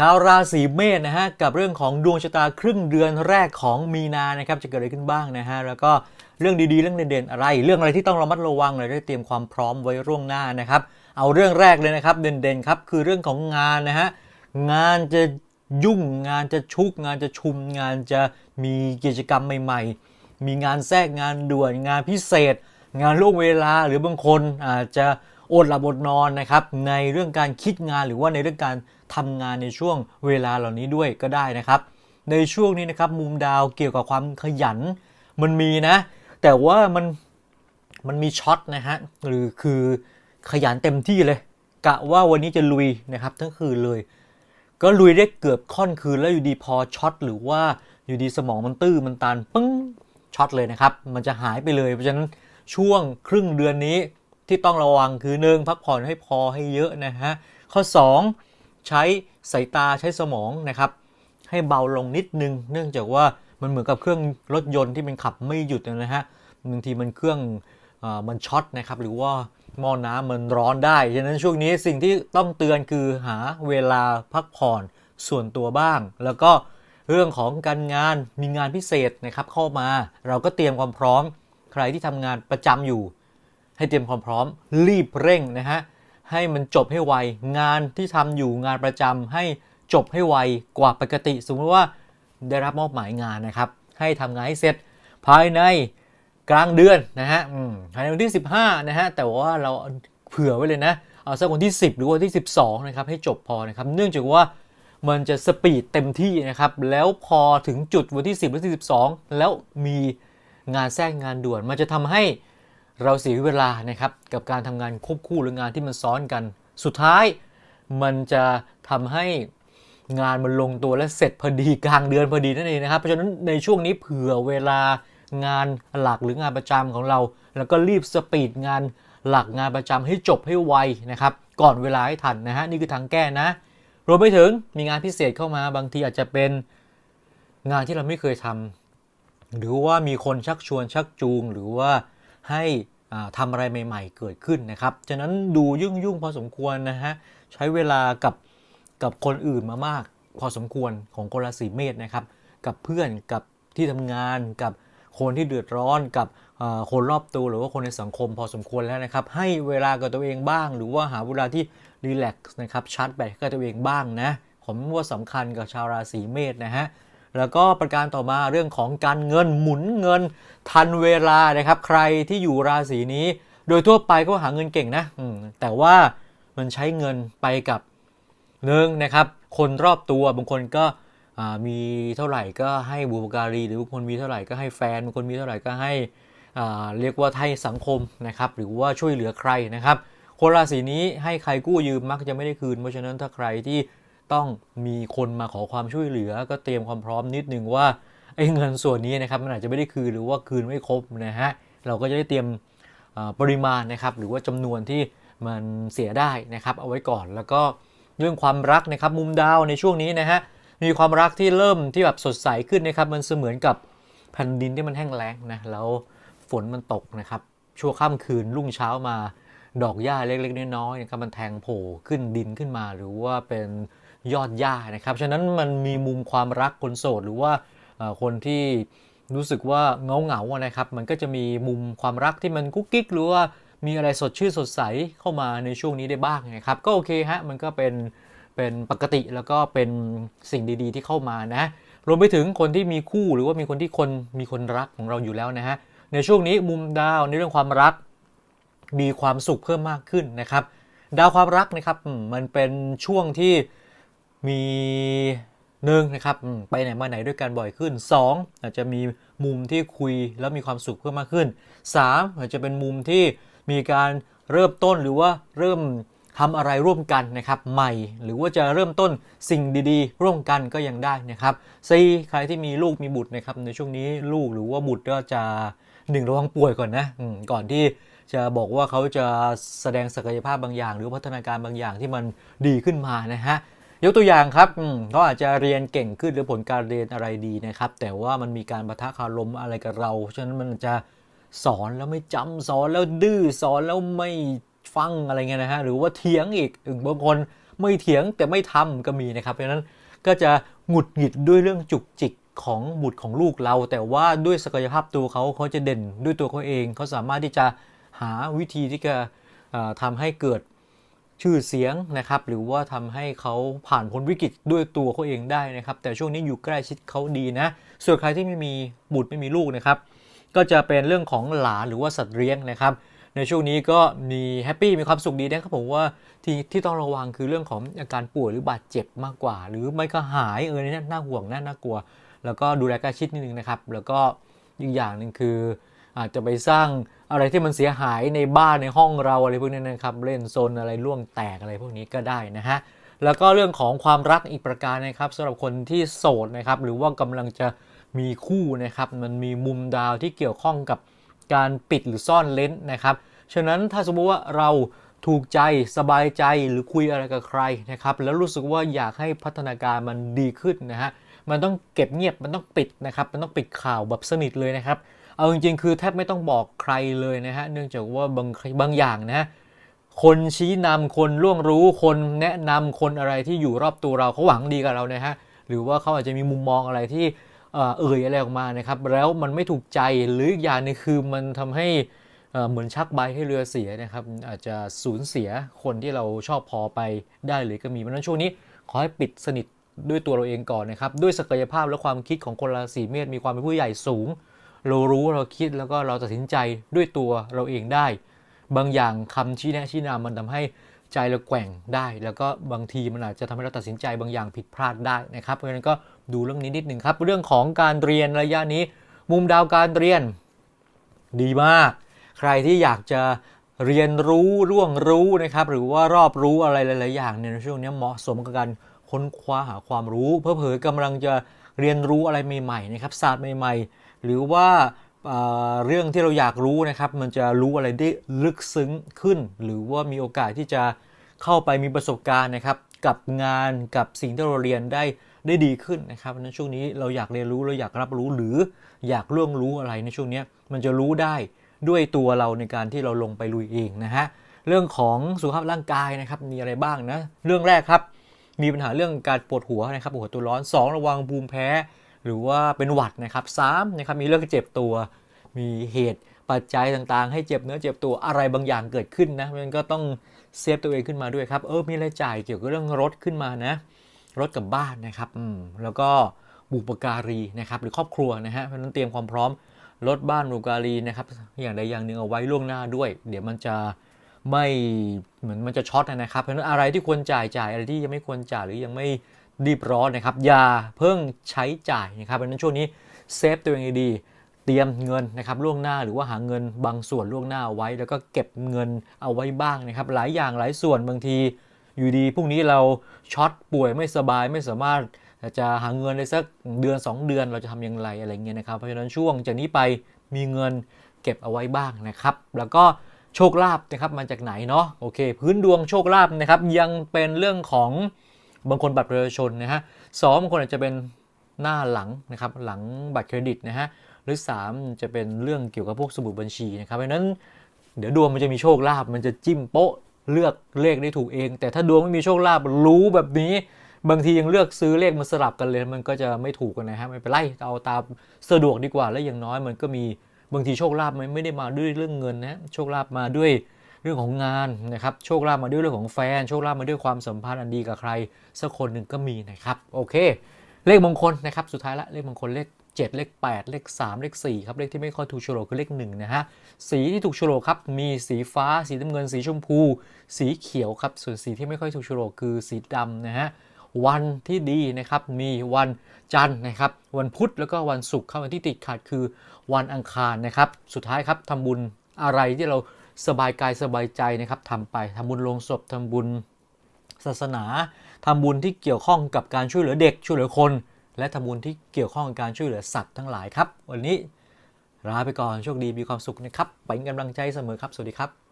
ชาวราศีเมษนะฮะกับเรื่องของดวงชะตาครึ่งเดือนแรกของมีนานะครับจะเกิดอะไรขึ้นบ้างนะฮะแล้วก็เรื่องดีๆ เรื่องเด่นๆอะไร เรื่องอะไรที่ต้องระมัดระวังเลยได้เตรียมความพร้อมไว้ร่วงหน้านะครับ เอาเรื่องแรกเลยนะครับเด่นๆครับคือเรื่องของงานนะฮะงานจะยุ่งงานจะชุก งานจะชุมงานจะมีกิจกรรมใหม่ๆ มีงานแทรกงานด่วนงานพิเศษ งานล่วงเวลาหรือบางคนอาจจะ อดหลับอดนอนนะครับในเรื่องการคิดงานหรือว่าในเรื่องการทำงานในช่วงเวลาเหล่านี้ด้วยก็ได้นะครับ ในช่วงนี้นะครับมุมดาวเกี่ยวกับความขยันมันมีนะ แต่ว่ามันมันมีช็อตนะฮะหรือคือขยันเต็มที่เลยกะว่าวันนี้จะลุยนะครับทั้งคืนเลย ก็ลุยได้เกือบค่อนคืนแล้วอยู่ดีพอช็อตหรือว่าอยู่ดีสมองมันตื้อมันตันปึ้งช็อตเลยนะครับ มันจะหายไปเลย เพราะฉะนั้นช่วงครึ่งเดือนนี้ ที่ต้องระวังคือหนึ่งพักผ่อนให้พอให้เยอะนะฮะ ข้อ 2 ใช้สายตาใช้สมองนะครับ ให้เบาลงนิดนึง เนื่องจากว่ามันเหมือนกับเครื่องรถยนต์ที่มันขับไม่หยุดนะฮะบางทีมันเครื่องออมันช็อตนะครับหรือว่าหม้อน้ำมันร้อนได้ฉะนั้นช่วงนี้สิ่งที่ต้องเตือนคือหาเวลาพักผ่อนส่วนตัวบ้าง แล้วก็เรื่องของการงานมีงานพิเศษนะครับเข้ามา เราก็เตรียมความพร้อม ใครที่ทำงานประจำอยู่ ให้เตรียมความพร้อมรีบเร่งนะฮะให้มันจบให้ไว งานที่ทำอยู่งานประจำให้จบให้ไวกว่าปกติ สมมติว่าได้รับมอบหมายงานนะครับ ให้ทำงานให้เสร็จภายในกลางเดือนนะฮะภายในวันที่ 15นะฮะแต่ว่าเราเผื่อไว้เลยนะเอาสักวันที่ 10 หรือวันที่ 12นะครับให้จบพอนะครับเนื่องจากว่ามันจะสปีดเต็มที่นะครับแล้วพอถึงจุดวันที่ 10 หรือ 12 แล้วมีงานแทรกงานด่วนมันจะทำให้ เราเสียเวลานะครับกับการทำงานควบคู่หรืองานที่มันซ้อนกัน สุดท้ายมันจะทำให้งานมันลงตัวและเสร็จพอดีกลางเดือนพอดีนั่นเองนะครับ เพราะฉะนั้นในช่วงนี้เผื่อเวลางานหลักหรืองานประจำของเรา แล้วก็รีบสปีดงานหลักงานประจำให้จบให้ไวนะครับ ก่อนเวลาให้ทันนะฮะนี่คือทางแก้นะ รวมไปถึงมีงานพิเศษเข้ามาบางทีอาจจะเป็นงานที่เราไม่เคยทำหรือว่ามีคนชักชวนชักจูงหรือว่า ให้ทำอะไรใหม่ ๆ เกิดขึ้นนะครับ ฉะนั้นดูยุ่งยุ่งๆพอสมควรนะฮะ ใช้เวลากับกับคนอื่นมามาก พอสมควรของคนราศีเมษนะครับ กับเพื่อนกับที่ทำงานกับคนที่เดือดร้อนกับคนรอบตัวหรือว่าคนในสังคมพอสมควรแล้วนะครับ ให้เวลากับตัวเองบ้าง หรือว่าหาเวลาที่รีแลกซ์นะครับชาร์จแบตให้กับตัวเองบ้างนะผมว่าสำคัญกับชาวราศีเมษนะฮะ แล้วก็ประการต่อมาเรื่องของการเงินหมุนเงิน ทันเวลานะครับ ใครที่อยู่ราศีนี้ โดยทั่วไปก็หาเงินเก่งนะแต่ว่ามันใช้เงินไปกับหนึ่งนะครับ คนรอบตัวบางคนก็มีเท่าไหร่ก็ให้บุปการี หรือบางคนมีเท่าไหร่ก็ให้แฟนบางคนมีเท่าไหร่ก็ให้เรียกว่าให้สังคมนะครับ หรือว่าช่วยเหลือใครนะครับคนราศีนี้ให้ใครกู้ยืมมักจะไม่ได้คืน เพราะฉะนั้นถ้าใครที่ ต้องมีคนมาขอความช่วยเหลือ ก็เตรียมความพร้อมนิดนึงว่าไอ้เงินส่วนนี้นะครับมันอาจจะไม่ได้คืนหรือว่าคืนไม่ครบนะฮะเราก็จะได้เตรียมปริมาณนะครับหรือว่าจำนวนที่มันเสียได้นะครับเอาไว้ก่อนแล้วก็เรื่องความรักนะครับมุมดาวในช่วงนี้นะฮะมีความรักที่เริ่มที่แบบสดใสขึ้นนะครับมันเสมือนกับแผ่นดินที่มันแห้งแล้งนะแล้วฝนมันตกนะครับชั่วค่ำคืนรุ่งเช้ามาดอกหญ้าเล็กๆน้อยๆนะครับมันแทงโผล่ขึ้นดินขึ้นมา หรือว่าเป็น ยอดหญ้านะครับ ฉะนั้นมันมีมุมความรักคนโสดหรือว่าคนที่รู้สึกว่าเงาเงาอะนะครับ มันก็จะมีมุมความรักที่มันกุ๊กกิ๊กหรือว่ามีอะไรสดชื่นสดใสเข้ามาในช่วงนี้ได้บ้างนะครับ ก็โอเคฮะ มันก็เป็นเป็นปกติแล้วก็เป็นสิ่งดีๆ ที่เข้ามานะ รวมไปถึงคนที่มีคู่หรือว่ามีคนที่คนมีคนรักของเราอยู่แล้วนะฮะ ในช่วงนี้มุมดาวในเรื่องความรัก มีความสุขเพิ่มมากขึ้นนะครับ ดาวความรักนะครับมันเป็นช่วงที่ มีหนึ่งนะครับไปไหนมาไหนด้วยกันบ่อยขึ้น 2 อาจจะมีมุมที่คุยแล้วมีความสุขเพิ่มมากขึ้น 3 อาจจะเป็นมุมที่มีการเริ่มต้นหรือว่าเริ่มทำอะไรร่วมกันนะครับใหม่ หรือว่าจะเริ่มต้นสิ่งดีๆ ร่วมกันก็ยังได้นะครับ4ใครที่มีลูกมีบุตรนะครับในช่วงนี้ลูกหรือว่าบุตรก็จะหนึ่งระวังป่วยก่อนนะก่อนที่จะบอกว่าเขาจะแสดงศักยภาพบางอย่าง หรือพัฒนาการบางอย่างที่มันดีขึ้นมานะฮะ ยกตัวอย่างครับเขาอาจจะเรียนเก่งขึ้นหรือผลการเรียนอะไรดีนะครับ แต่ว่ามันมีการประทะคารมอะไรกับเรา ฉะนั้นมันจะสอนแล้วไม่จำสอนแล้วดื้อสอนแล้วไม่ฟังอะไรเงี้ยนะฮะหรือว่าเถียงอีกบางคนไม่เถียงแต่ไม่ทำก็มีนะครับ เพราะฉะนั้นก็จะหงุดหงิดด้วยเรื่องจุกจิกของบุตรของลูกเรา แต่ว่าด้วยศักยภาพตัวเขาเขาจะเด่นด้วยตัวเขาเองเขาสามารถที่จะหาวิธีที่จะเอ่อทำให้เกิด ชื่อเสียงนะครับหรือว่าทำให้เขาผ่านพ้นวิกฤตด้วยตัวเขาเองได้นะครับ แต่ช่วงนี้อยู่ใกล้ชิดเขาดีนะ ส่วนใครที่ไม่มีบุตรไม่มีลูกนะครับ ก็จะเป็นเรื่องของหลานหรือว่าสัตว์เลี้ยงนะครับ ในช่วงนี้ก็มีแฮปปี้มีความสุขดีนะครับผมว่าที่ที่ต้องระวังคือเรื่องของอาการป่วยหรือบาดเจ็บมากกว่า หรือไม่ก็หายเออนี่น่าห่วงน่าน่ากลัว แล้วก็ดูแลใกล้ชิดนิดนึงนะครับ แล้วก็อีกอย่างหนึ่งคือ อาจจะไปสร้างอะไรที่มันเสียหายในบ้านในห้องเราอะไรพวกนี้นะครับ เล่นโซนอะไรล่วงแตกอะไรพวกนี้ก็ได้นะฮะแล้วก็เรื่องของความรักอีกประการนะครับสำหรับคนที่โสดนะครับหรือว่ากำลังจะมีคู่นะครับมันมีมุมดาวที่เกี่ยวข้องกับการปิดหรือซ่อนเลนนะครับฉะนั้นถ้าสมมุติว่าเราถูกใจสบายใจหรือคุยอะไรกับใครนะครับแล้วรู้สึกว่าอยากให้พัฒนาการมันดีขึ้นนะฮะมันต้องเก็บเงียบมันต้องปิดนะครับมันต้องปิดข่าวแบบสนิทเลยนะครับ เอาจริงๆ คือแทบไม่ต้องบอกใครเลยนะฮะ เนื่องจากว่าบางบางอย่างนะ คนชี้นำคนล่วงรู้ คนแนะนำคนอะไรที่อยู่รอบตัวเราเขาหวังดีกับเรานะฮะ หรือว่าเขาอาจจะมีมุมมองอะไรที่เอ่ยอะไรออกมานะครับ แล้วมันไม่ถูกใจหรืออีกอย่างนึงคือมันทำให้เหมือนชักใบให้เรือเสียนะครับ อาจจะสูญเสียคนที่เราชอบพอไปได้เลยก็มีเพราะฉะนั้นช่วงนี้ขอให้ปิดสนิทด้วยตัวเราเองก่อนนะครับ ด้วยศักยภาพและความคิดของคนราศีเมษมีความเป็นผู้ใหญ่สูง เรารู้เราคิดแล้วก็เราตัดสินใจด้วยตัวเราเองได้ บางอย่างคำชี้แนะชี้นำมันทำให้ใจเราแกว่งได้ แล้วก็บางทีมันอาจจะทำให้เราตัดสินใจบางอย่างผิดพลาดได้นะครับเพราะฉะนั้นก็ดูเรื่องนี้นิดหนึ่งครับ เรื่องของการเรียนระยะนี้ มุมดาวการเรียน ดีมาก ใครที่อยากจะเรียนรู้ร่วงรู้นะครับหรือว่ารอบรู้อะไรหลาย ๆ อย่างเนี่ยในช่วงนี้เหมาะสมกับการค้นคว้าหาความรู้ เพื่อเผยกำลังจะเรียนรู้อะไรใหม่ ๆ นะครับศาสตร์ใหม่ ๆ หรือว่าเรื่องที่เราอยากรู้นะครับ มันจะรู้อะไรได้ลึกซึ้งขึ้น หรือว่ามีโอกาสที่จะเข้าไปมีประสบการณ์นะครับ กับงานกับสิ่งที่เราเรียนได้ได้ดีขึ้นนะครับนั้นช่วงนี้เราอยากเรียนรู้เราอยากรับรู้หรืออยากล่วงรู้อะไรในช่วงนี้มันจะรู้ได้ด้วยตัวเราในการที่เราลงไปลุยเองนะฮะเรื่องของสุขภาพร่างกายนะครับมีอะไรบ้างนะเรื่องแรกครับ มีปัญหาเรื่องการปวดหัวนะครับปวดหัวตัวร้อน 2 ระวังภูมิแพ้ หรือว่าเป็นหวัดนะครับ3นะครับมีเรื่องเจ็บตัว มีเหตุปัจจัยต่างๆ ให้เจ็บเนื้อเจ็บตัวอะไรบางอย่างเกิดขึ้นนะมันก็ต้องเซฟตัวเองขึ้นมาด้วยครับเออมีรายจ่ายเกี่ยวกับเรื่องรถขึ้นมานะรถกับบ้านนะครับอืมแล้วก็บุปการีนะครับหรือครอบครัวนะฮะเพราะนั้นเตรียมความพร้อมรถบ้านบุปการีนะครับอย่างใดอย่างหนึ่งเอาไว้ล่วงหน้าด้วย เดี๋ยวมันจะไม่เหมือนมันจะช็อตนะครับเพราะนั้นอะไรที่ควรจ่ายจ่ายอะไรที่ยังไม่ควรจ่ายหรือยังไม่ รีบร้อนนะครับอย่าเพิ่งใช้จ่ายนะครับเพราะฉะนั้นช่วงนี้เซฟตัวเองให้ดีเตรียมเงินนะครับล่วงหน้าหรือว่าหาเงินบางส่วนล่วงหน้าเอาไว้ แล้วก็เก็บเงินเอาไว้บ้างนะครับ หลายอย่างหลายส่วนบางทีอยู่ดีพรุ่งนี้เราช็อตป่วยไม่สบายไม่สามารถจะหาเงินได้สักเดือน 2 เดือนเราจะทำอย่างไรอะไรเงี้ยนะครับเพราะฉะนั้นช่วงจากนี้ไปมีเงินเก็บเอาไว้บ้างนะครับ แล้วก็โชคลาภนะครับมาจากไหนเนาะโอเค พื้นดวงโชคลาภนะครับยังเป็นเรื่องของ บางคนบัตรประชาชนนะฮะสองบางคนอาจจะเป็นหน้าหลังนะครับหลังบัตรเครดิตนะฮะหรือ 3 จะเป็นเรื่องเกี่ยวกับพวกสมุดบัญชีนะครับเพราะนั้นเดี๋ยวดวงมันจะมีโชคลาภมันจะจิ้มโป๊ะเลือกเลขได้ถูกเอง แต่ถ้าดวงไม่มีโชคลาภรู้แบบนี้ บางทียังเลือกซื้อเลขมาสลับกันเลย มันก็จะไม่ถูกกันนะฮะไม่เป็นไรเอาตามสะดวกดีกว่าแล้วอย่างน้อยมันก็มีบางทีโชคลาภมันไม่ได้มาด้วยเรื่องเงินนะโชคลาภมาด้วย รื่องของงานนะครับ โชคลาภมาด้วยเรื่องของแฟน โชคลาภมาด้วยความสัมพันธ์อันดีกับใครสักคนหนึ่งก็มีนะครับ โอเค เลขมงคลนะครับ สุดท้ายละเลขมงคลเลข 7 เลข 8 เลข 3 เลข 4 ครับ เลขที่ไม่ค่อยถูกโฉลกคือเลข1นะฮะ สีที่ถูกโฉลกครับ มีสีฟ้า สีน้ำเงิน สีชมพู สีเขียวครับ ส่วนสีที่ไม่ค่อยถูกโฉลกคือสีดำนะฮะวันที่ดีนะครับ มีวันจันทร์นะครับ วันพุธแล้วก็วันศุกร์ครับวันที่ติดขัดคือวันอังคารนะครับ สุดท้ายครับทำบุญอะไรที่เรา สบายกายสบายใจนะครับทำไปทำบุญลงศพทำบุญศาสนาทำบุญที่เกี่ยวข้องกับการช่วยเหลือเด็กช่วยเหลือคน และทำบุญที่เกี่ยวข้องกับการช่วยเหลือสัตว์ทั้งหลายครับ วันนี้ลาไปก่อนโชคดีมีความสุขนะครับเป็นกำลังใจเสมอครับ สวัสดีครับ